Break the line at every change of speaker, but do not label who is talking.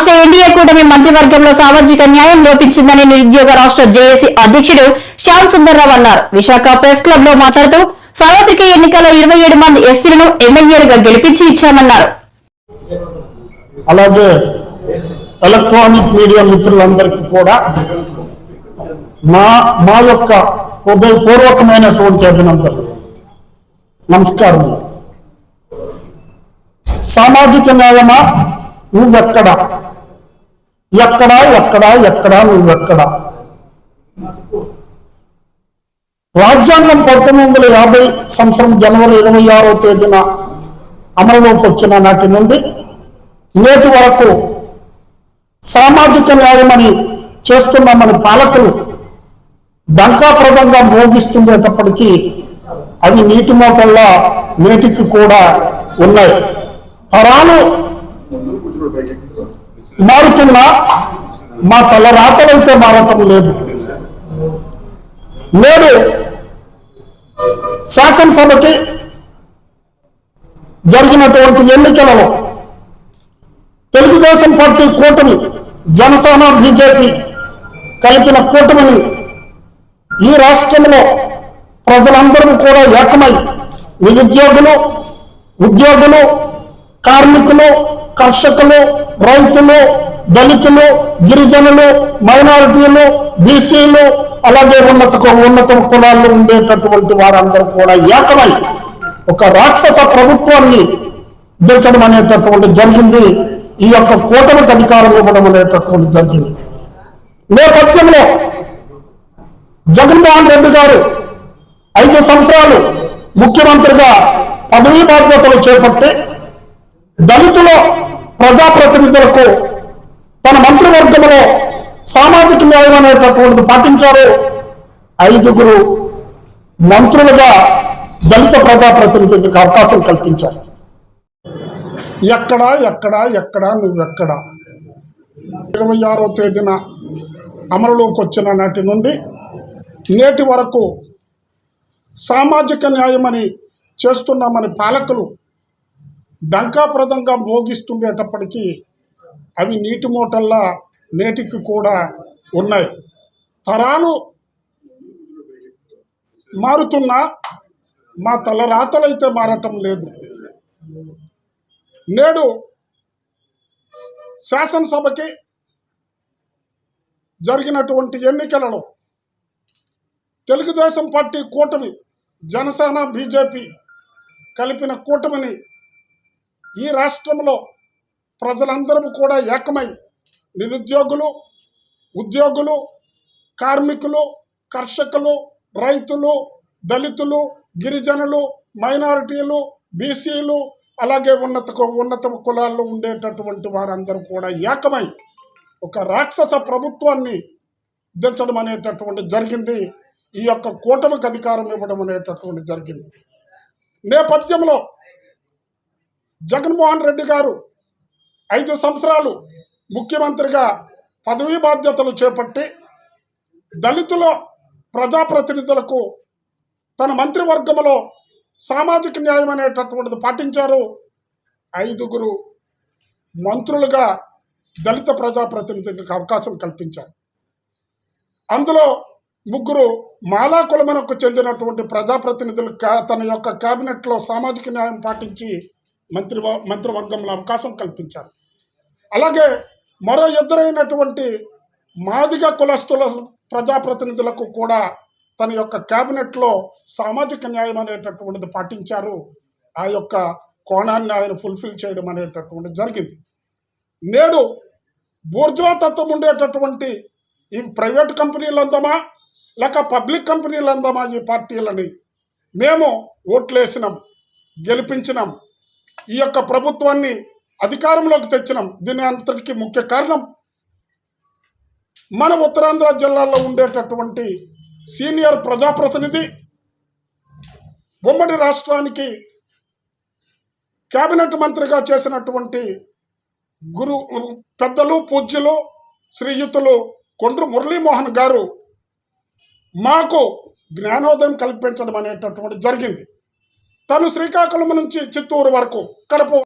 రాష్ట్ర ఎన్డీఏ కూటమి మంత్రివర్గంలో సామాజిక న్యాయం లోపించిందని నిరుద్యోగ రాష్ట్ర జేఏసీ అధ్యక్షుడు శ్యామ్ సుందర్రావు అన్నారు. విశాఖ ప్రెస్ క్లబ్లో మాట్లాడుతూ సార్వత్రిక ఎన్నికల్లో ఇరవై ఏడు మంది ఎస్సీలను ఎమ్మెల్యేలుగా గెలిపించి ఇచ్చామన్నారు.
అలాగే ఎలక్ట్రానిక్ మీడియా మిత్రులందరికీ కూడా మా మా యొక్క హృదయపూర్వకమైనటువంటి అభినందనలు. నమస్కారం. సామాజిక న్యాయమా? నువ్వెక్కడ? ఎక్కడా ఎక్కడా ఎక్కడా నువ్వెక్కడ రాజ్యాంగం పంతొమ్మిది వందల యాభై సంవత్సరం జనవరి ఇరవై ఆరో తేదీన అమలులోకి వచ్చిన నాటి నుండి నేటి వరకు సామాజిక న్యాయమని చేస్తున్నామని పాలకులు డంకాప్రదంగా మోగిస్తుండేటప్పటికీ అవి నీటి మోటల్లా నేటికి కూడా ఉన్నాయి. తరాలు మారుతున్నా మా తలరాతలైతే మారటం లేదు. నేడు శాసనసభకి జరిగినటువంటి ఎన్నికలలో తెలుగుదేశం పార్టీ కూటమి జనసేన బీజేపీ కలిపిన కూటమిని ఈ రాష్ట్రంలో ప్రజలందరూ కూడా ఏకమై నిరుద్యోగులు ఉద్యోగులు కార్మికులు కర్షకులు రైతులు దళితులు గిరిజనులు మైనారిటీలు బీసీలు అలాగే ఉన్నత ఉన్నత కులాల్లో ఉండేటటువంటి వారందరూ కూడా ఏకమై ఒక రాక్షస ప్రభుత్వాన్ని దించడం అనేటటువంటి జరిగింది. ఈ యొక్క కూటమికి అధికారం ఇవ్వడం అనేటటువంటి జరిగింది. నేపథ్యంలో జగన్మోహన్ రెడ్డి గారు ఐదు సంవత్సరాలు ముఖ్యమంత్రిగా పదవీ బాధ్యతలు చేపట్టి దళితులు ప్రజాప్రతినిధులకు తన మంత్రివర్గంలో సామాజిక న్యాయం అనేటటువంటిది పాటించారు. ఐదుగురు మంత్రులుగా దళిత ప్రజాప్రతినిధులకు అవకాశం కల్పించారు. ఎక్కడ ఎక్కడ ఎక్కడ నువ్వెక్కడ? ఇరవై ఆరో తేదీన అమలులోకి వచ్చిన నాటి నుండి నేటి వరకు సామాజిక న్యాయమని చేస్తున్నామని పాలకులు డంకాప్రదంగా మోగిస్తుండేటప్పటికీ అవి నీటి మూటల్లా నేటికి కూడా ఉన్నాయి. తరాలు మారుతున్నా మా తలరాతలైతే మారటం లేదు. నేడు శాసనసభకి జరిగినటువంటి ఎన్నికలలో తెలుగుదేశం పార్టీ కూటమి జనసేన బీజేపీ కలిపిన కూటమిని ఈ రాష్ట్రంలో ప్రజలందరూ కూడా ఏకమై నిరుద్యోగులు ఉద్యోగులు కార్మికులు కర్షకులు రైతులు దళితులు గిరిజనులు మైనారిటీలు బీసీలు అలాగే ఉన్నత ఉన్నత కులాల్లో ఉండేటటువంటి వారందరూ కూడా ఏకమై ఒక రాక్షస ప్రభుత్వాన్ని దించడం అనేటటువంటి జరిగింది. ఈ యొక్క కూటమికి అధికారం ఇవ్వడం అనేటటువంటి జరిగింది. నేపథ్యంలో జగన్మోహన్ రెడ్డి గారు ఐదు సంవత్సరాలు ముఖ్యమంత్రిగా పదవీ బాధ్యతలు చేపట్టి దళితుల ప్రజాప్రతినిధులకు తన మంత్రివర్గంలో సామాజిక న్యాయం అనేటటువంటిది పాటించారు. ఐదుగురు మంత్రులుగా దళిత ప్రజాప్రతినిధులకు అవకాశం కల్పించారు. అందులో ముగ్గురు మాలా కులమనకు చెందినటువంటి ప్రజాప్రతినిధులు తన యొక్క కేబినెట్లో సామాజిక న్యాయం పాటించి మంత్రి మంత్రివర్గంలో అవకాశం కల్పించారు. అలాగే మరో ఇద్దరైనటువంటి మాదిగ కులస్తుల ప్రజాప్రతినిధులకు కూడా తన యొక్క క్యాబినెట్లో సామాజిక న్యాయం అనేటటువంటిది పాటించారు. ఆ యొక్క కోణాన్ని ఆయన ఫుల్ఫిల్ చేయడం అనేటటువంటిది జరిగింది. నేడు బూర్జువా తత్వం ఉండేటటువంటి ఈ ప్రైవేట్ కంపెనీలు అందమా లేక పబ్లిక్ కంపెనీలు అందమా ఈ పార్టీలని మేము ఓట్లేసినాం గెలిపించినాం. ఈ యొక్క ప్రభుత్వాన్ని అధికారంలోకి తెచ్చినాం. దీని అంతటికి ముఖ్య కారణం మన ఉత్తరాంధ్ర జిల్లాలో ఉండేటటువంటి సీనియర్ ప్రజాప్రతినిధి ఉమ్మడి రాష్ట్రానికి కేబినెట్ మంత్రిగా చేసినటువంటి గురు పెద్దలు పూజ్యులు శ్రీయుతులు కొండ్రు మురళీమోహన్ గారు మాకు జ్ఞానోదయం కల్పించడం అనేటటువంటి జరిగింది. తను శ్రీకాకుళం నుంచి చిత్తూరు వరకు కడప